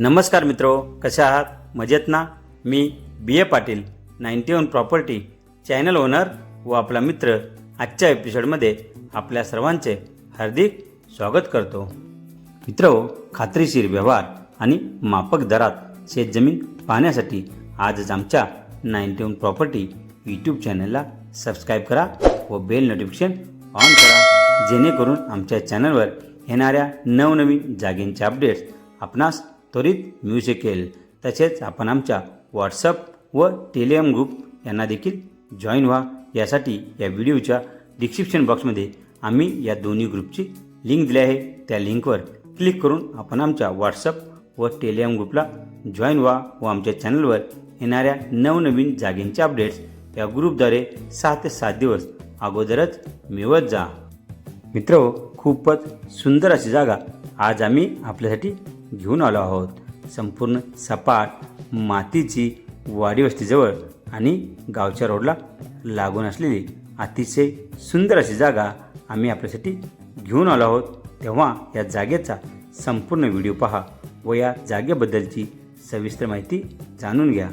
नमस्कार मित्रो कसे आहात? मजेत ना? मी B A Patil ninety one property channel owner व आपला मित्र आजच्या एपिसोडमध्ये आपल्या सर्वांचे हार्दिक स्वागत करतो. मित्र खात्रीशीर व्यवहार आणि मापक दरात शेतजमीन पाहण्यासाठी आजच आमच्या नाईन्टी वन प्रॉपर्टी यूट्यूब चॅनलला सबस्क्राईब करा व बेल नोटिफिकेशन ऑन करा जेणेकरून आमच्या चॅनलवर येणाऱ्या नवनवीन जागेंचे अपडेट्स आपणास त्वरित मिळू शकेल तसेच आपण आमच्या व्हॉट्सअप व टेलिग्राम ग्रुप यांना देखील जॉईन व्हा. यासाठी या व्हिडिओच्या डिस्क्रिप्शन बॉक्समध्ये आम्ही या दोन्ही ग्रुपची लिंक दिली आहे. त्या लिंकवर क्लिक करून आपण आमच्या व्हॉट्सअप व टेलिग्राम ग्रुपला जॉईन व्हा व आमच्या चॅनलवर येणाऱ्या नवनवीन जागेंचे अपडेट्स या ग्रुपद्वारे सहा ते सात दिवस अगोदरच मिळवत जा. मित्र हो, खूपच सुंदर अशी जागा आज आम्ही आपल्यासाठी घेऊन आलो आहोत. संपूर्ण सपाट मातीची वाडी वस्तीजवळ आणि गावच्या रोडला लागून असलेली अतिशय सुंदर अशी जागा आम्ही आपल्यासाठी घेऊन आलो आहोत. तेव्हा या जागेचा संपूर्ण व्हिडिओ पहा व या जागेबद्दलची सविस्तर माहिती जाणून घ्या.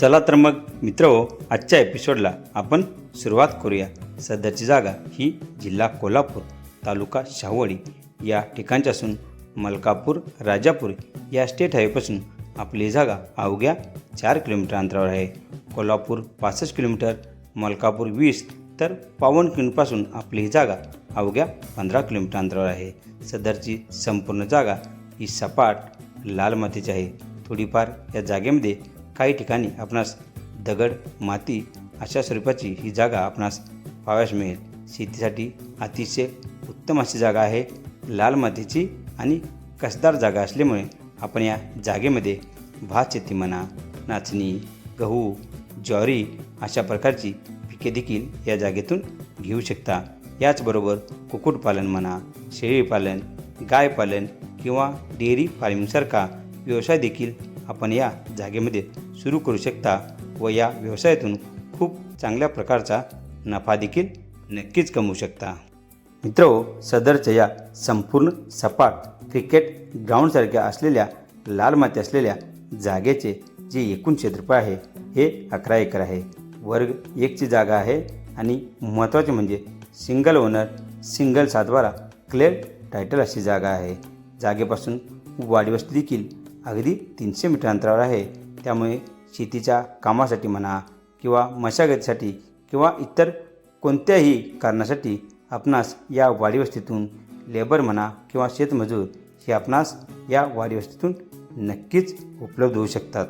चला तर मग मित्र हो, आजच्या एपिसोडला आपण सुरुवात करूया. सध्याची जागा ही जिल्हा कोल्हापूर तालुका शाहवडी या ठिकाणची असून मलकापूर राजापूर या स्टेट हायवेपासून आपली ही जागा अवघ्या चार किलोमीटर अंतरावर आहे. कोल्हापूर पासष्ट किलोमीटर मलकापूर वीस तर पावन किलोमीटरपासून आपली ही जागा अवघ्या पंधरा किलोमीटर अंतरावर आहे. सदरची संपूर्ण जागा ही सपाट लाल मातीची आहे. थोडीफार या जागेमध्ये काही ठिकाणी आपणास दगड माती अशा स्वरूपाची ही जागा आपणास पाहावयास मिळेल. शेतीसाठी अतिशय उत्तम अशी जागा आहे. लाल मातीची आणि कसदार जागा असल्यामुळे आपण या जागेमध्ये भात शेती म्हणा नाचणी गहू ज्वारी अशा प्रकारची पिके देखील या जागेतून घेऊ शकता. याचबरोबर कुक्कुटपालन म्हणा शेळीपालन गायपालन किंवा डेअरी फार्मिंगसारखा व्यवसाय देखील आपण या जागेमध्ये सुरू करू शकता व या व्यवसायातून खूप चांगल्या प्रकारचा नफा देखील नक्कीच कमवू शकता. मित्र सदरच्या या संपूर्ण सपाट क्रिकेट ग्राउंडसारख्या असलेल्या लाल माती असलेल्या जागेचे जे एकूण क्षेत्रफळ आहे हे अकरा एकर आहे. वर्ग एकची जागा आहे आणि महत्त्वाचे म्हणजे सिंगल ओनर सिंगल सातबारा क्लिअर टायटल अशी जागा आहे. जागेपासून वाडीवस्ती देखील अगदी तीनशे मीटर अंतरावर आहे. त्यामुळे शेतीच्या कामासाठी म्हणा किंवा मशागतीसाठी किंवा इतर कोणत्याही कारणासाठी आपणास या वाडीवस्तीतून लेबर म्हणा किंवा शेतमजूर हे आपणास या वाडीवस्तीतून नक्कीच उपलब्ध होऊ शकतात.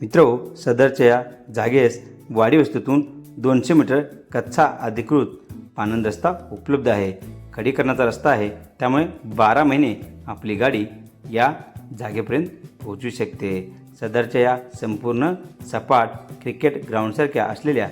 मित्र सदरच्या या जागेस वाडीवस्तीतून दोनशे मीटर कच्चा अधिकृत पानंद रस्ता उपलब्ध आहे. खडीकरणाचा रस्ता आहे. त्यामुळे बारा महिने आपली गाडी या जागेपर्यंत पोहोचू शकते. सदरच्या या संपूर्ण सपाट क्रिकेट ग्राउंडसारख्या असलेल्या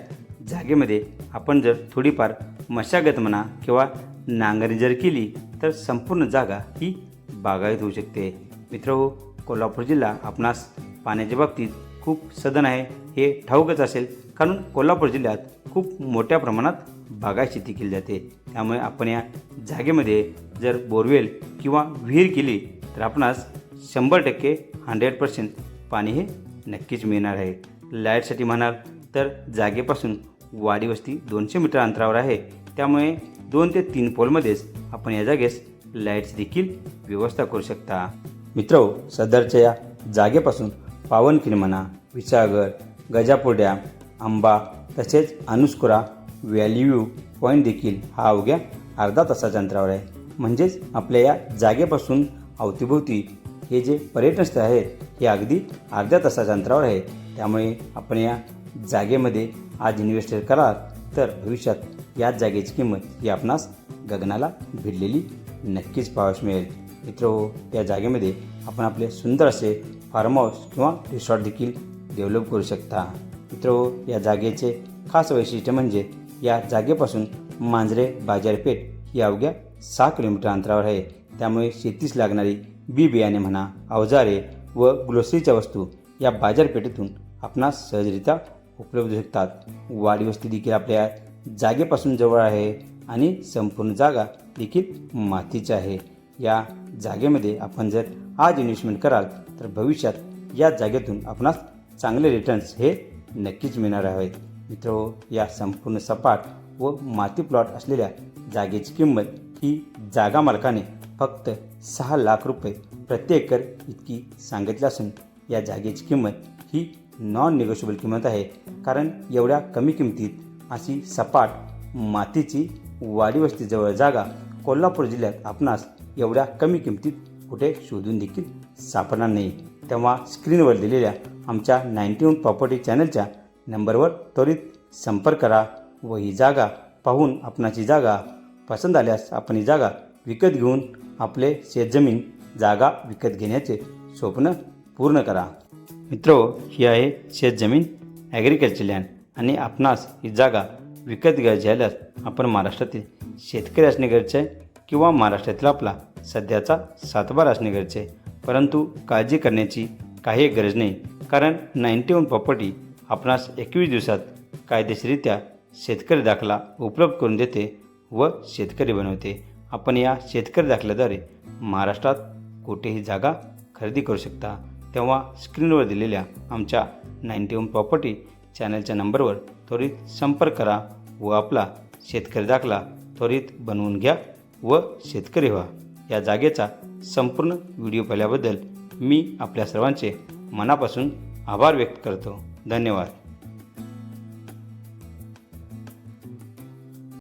जागेमध्ये आपण जर थोडीफार मशागत म्हणा किंवा नांगरणी जर केली तर संपूर्ण जागा ही बागायत होऊ शकते. मित्र हो, कोल्हापूर जिल्हा आपणास पाण्याच्या बाबतीत खूप सदन आहे. हे ठाऊकच असेल कारण कोल्हापूर जिल्ह्यात खूप मोठ्या प्रमाणात बागायत शेती केली जाते. त्यामुळे आपण या जागेमध्ये जर बोरवेल किंवा विहीर केली तर आपणास शंभर टक्के हंड्रेड पर्सेंट पाणी हे नक्कीच मिळणार आहे. लाईटसाठी म्हणाल तर जागेपासून वाडी वस्ती दोनशे मीटर अंतरावर आहे. त्यामुळे दोन ते तीन पोलमध्येच आपण या जागेस लाईट्स देखील व्यवस्था करू शकता. मित्र सदरच्या या जागेपासून पावनखिंड म्हणा विसागर गजापूर डॅम आंबा तसेच अनुस्कुरा व्हॅली व्ह्यू पॉईंट देखील हा अवघ्या अर्धा तासाच्या अंतरावर आहे. म्हणजेच आपल्या या जागेपासून अवतीभोवती हे जे पर्यटन स्थळ आहेत हे अगदी अर्ध्या तासाच्या अंतरावर आहे. त्यामुळे आपण या जागेमध्ये आज इन्व्हेस्ट कराल तर भविष्यात याच जागेची किंमत ही आपणास गगनाला भिडलेली नक्कीच पाहावयास मिळेल. मित्र हो, या जागेमध्ये आपण आपले सुंदर असे फार्म हाऊस किंवा रिसॉर्ट देखील डेव्हलप करू शकता. मित्र हो, या जागेचे खास वैशिष्ट्य म्हणजे या जागेपासून मांजरे बाजारपेठ ही अवघ्या सहा किलोमीटर अंतरावर आहे. त्यामुळे शेतीस लागणारी बी बियाणे म्हणा अवजारे व ग्लोसरीच्या वस्तू या बाजारपेठेतून आपणास सहजरित्या उपलब्ध शकतात. वाडी वस्ती देखील आपल्या जागेपासून जवळ आहे आणि संपूर्ण जागा देखील मातीची आहे. या जागेमध्ये आपण जर आज इन्व्हेस्टमेंट कराल तर भविष्यात या जागेतून आपणास चांगले रिटर्न्स हे नक्कीच मिळणार आहेत. मित्र या संपूर्ण सपाट व माती प्लॉट असलेल्या जागेची किंमत ही जागा मालकाने फक्त सहा लाख रुपये प्रत्येकर इतकी सांगितली असून या जागेची किंमत ही नॉन निगोशिएबल किंमत आहे. कारण एवढ्या कमी किमतीत अशी सपाट मातीची वाडीवस्तीजवळ जागा कोल्हापूर जिल्ह्यात आपणास एवढ्या कमी किमतीत कुठे शोधून देखील सापडणार नाही. तेव्हा स्क्रीनवर दिलेल्या आमच्या नाईन्टी वन प्रॉपर्टी चॅनलच्या नंबरवर त्वरित संपर्क करा व ही जागा पाहून आपणाची जागा पसंत आल्यास आपण ही जागा विकत घेऊन आपले शेतजमीन जागा विकत घेण्याचे स्वप्न पूर्ण करा. मित्रो ही आहे शेतजमीन ॲग्रिकल्चर लँड आणि आपणास ही जागा विकत घ्यायची झाल्यास आपण महाराष्ट्रातील शेतकरी असणे गरजेचे आहे किंवा महाराष्ट्रातील आपला सध्याचा सातबार असणे गरजेचे. आहे परंतु काळजी करण्याची काही गरज नाही कारण नाईन्टी वन प्रॉपर्टी आपणास एकवीस दिवसात कायदेशीरित्या शेतकरी दाखला उपलब्ध करून देते व शेतकरी बनवते. आपण या शेतकरी दाखल्याद्वारे महाराष्ट्रात कुठेही जागा खरेदी करू शकता. तेव्हा स्क्रीनवर दिलेल्या आमच्या नाईन्टी वन प्रॉपर्टी चॅनलच्या नंबरवर त्वरित संपर्क करा व आपला शेतकरी दाखला त्वरित बनवून घ्या व शेतकरी व्हा. या जागेचा संपूर्ण व्हिडिओ पाहिल्याबद्दल मी आपल्या सर्वांचे मनापासून आभार व्यक्त करतो. धन्यवाद.